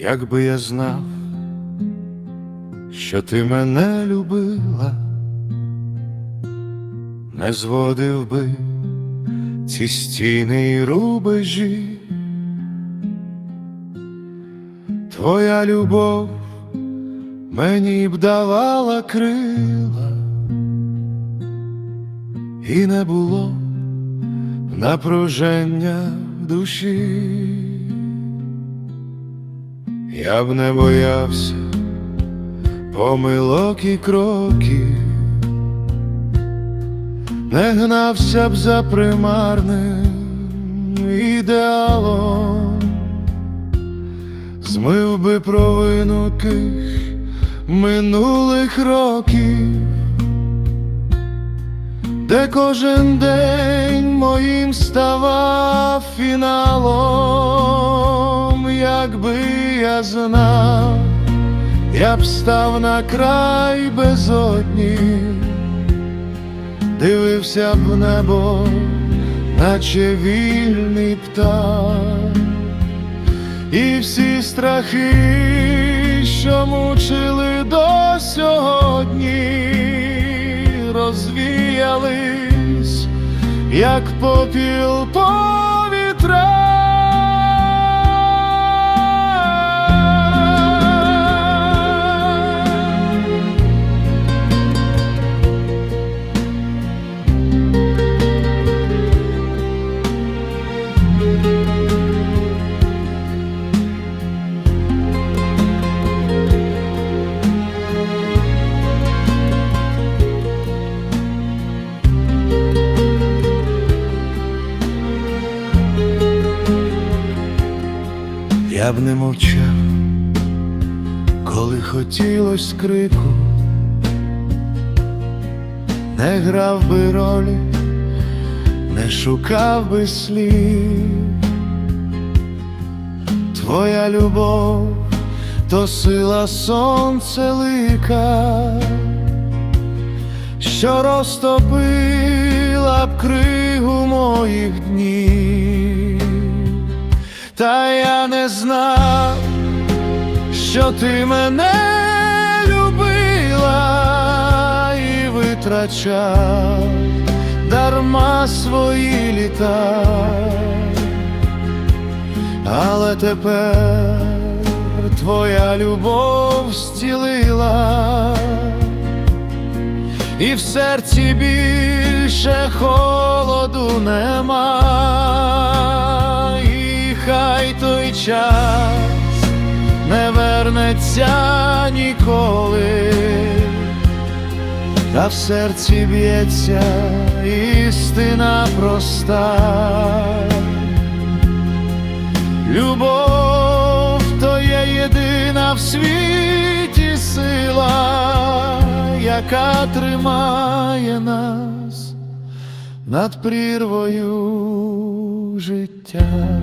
Якби я знав, що ти мене любила, не зводив би ці стіни й рубежі, твоя любов мені б давала крила, і не було напруження душі. Я б не боявся помилок і кроків, не гнався б за примарним ідеалом, змив би провину тих минулих років, де кожен день моїм ставав фіналом, якби я знав, я б став на край безодні, дивився б небо, наче вільний птах, і всі страхи, що мучили до сьогодні, розвіялись, як попіл повітра. Б не мовчав, коли хотілось крику, не грав би ролі, не шукав би слів. Твоя любов то сила сонце лика, що розтопила б кригу моїх днів. Та я не знав, що ти мене любила і витрачав дарма свої літа, але тепер твоя любов зцілила, і в серці більше холоду нема. Час не вернеться ніколи, та в серці б'ється істина проста. Любов то є єдина в світі сила, яка тримає нас над прірвою життя.